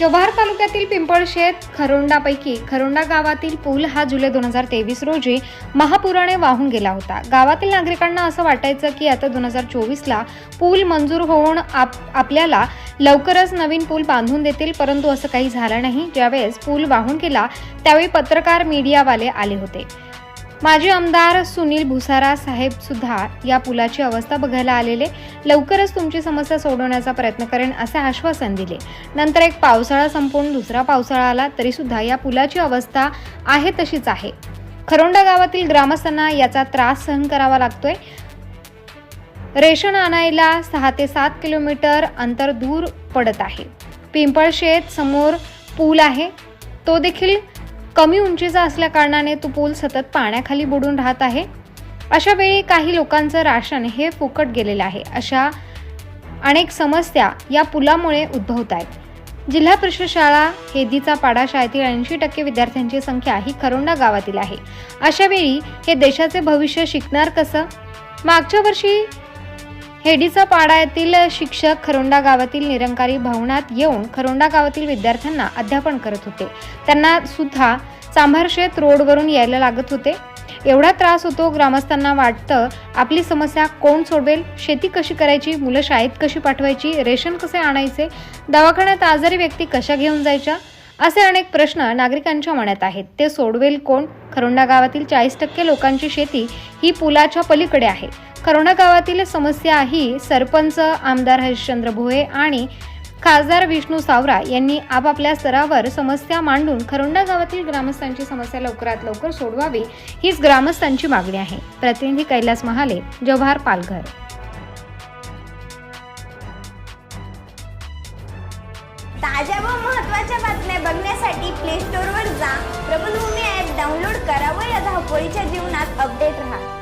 जव्हार तालुक्यातील पिंपळशेत खरोंडापैकी खरोंडा गावातील पूल हा जुलै दोन हजार तेवीस रोजी महापुराने वाहून गेला होता. गावातील नागरिकांना असं वाटायचं की आता दोन हजार चोवीसला पूल मंजूर होऊन आप आपल्याला लवकरच नवीन पूल बांधून देतील परंतु असं काही झालं नाही. ज्यावेळेस पूल वाहून गेला त्यावेळी पत्रकार मीडियावाले आले होते. माजी आमदार सुनील भुसारा साहेब सुद्धा या पुलाची अवस्था बघायला आलेले. लवकरच तुमची समस्या सोडवण्याचा प्रयत्न करेन असे आश्वासन दिले. नंतर एक पावसाळा संपून दुसरा पावसाळा आला तरी सुद्धा या पुलाची अवस्था आहे तशीच आहे. खरोंडा गावातील ग्रामस्थांना याचा त्रास सहन करावा लागतोय. रेशन आणायला सहा ते सात किलोमीटर अंतर दूर पडत आहे. पिंपळशेत समोर पूल आहे. तो देखील कमी उंचीचा असल्या कारणाने तो पूल सतत पाण्याखाली बुडून राहत आहे. अशा वेळी काही लोकांचं राशन हे फुकट गेलेलं आहे. अशा अनेक समस्या या पुलामुळे उद्भवत आहेत. जिल्हा परिषद शाळा हेदीचा पाडा शाळेतील ऐंशी टक्के विद्यार्थ्यांची संख्या ही खरोंडा गावातील आहे. अशा वेळी हे देशाचे भविष्य शिकणार कसं? मागच्या वर्षी हेडीचा पाडा येथील शिक्षक खरोंडा गावातील निरंकारी भवनात येऊन खरोंडा गावातील विद्यार्थ्यांना अध्यापन करत होते. त्यांना सुद्धा चांभारशेत रोडवरून यायला लागत होते. एवढा त्रास होतो ग्रामस्थांना वाटतं आपली समस्या कोण सोडवेल? शेती कशी करायची? मुलं शाळेत कशी पाठवायची? रेशन कसे आणायचे? दवाखान्यात आजारी व्यक्ती कशा घेऊन जायच्या? असे अनेक प्रश्न नागरिकांच्या मनात आहेत. ते सोडवेल कोण? खरोंडा गावातील चाळीस टक्के लोकांची शेती ही पुलाच्या पलीकडे आहे. खरोंडा गावातील समस्या ही सरपंच आमदार हरिश्चंद्र भोये आणि खासदार विष्णू सावरा यांनी आपापल्या स्तरावर समस्या मांडून खरोंडा गावातील ग्रामस्थांची समस्या लवकरात लवकर सोडवावी हीच ग्रामस्थांची मागणी आहे. प्रतिनिधी कैलास महाले जव्हार पालघर. ताज्या व महत्त्वाच्या बातम्या बघण्यासाठी प्ले स्टोअरवर जा. प्रबलभूमी ॲप डाउनलोड करा व या धावपळीच्या जीवनात अपडेट राहा.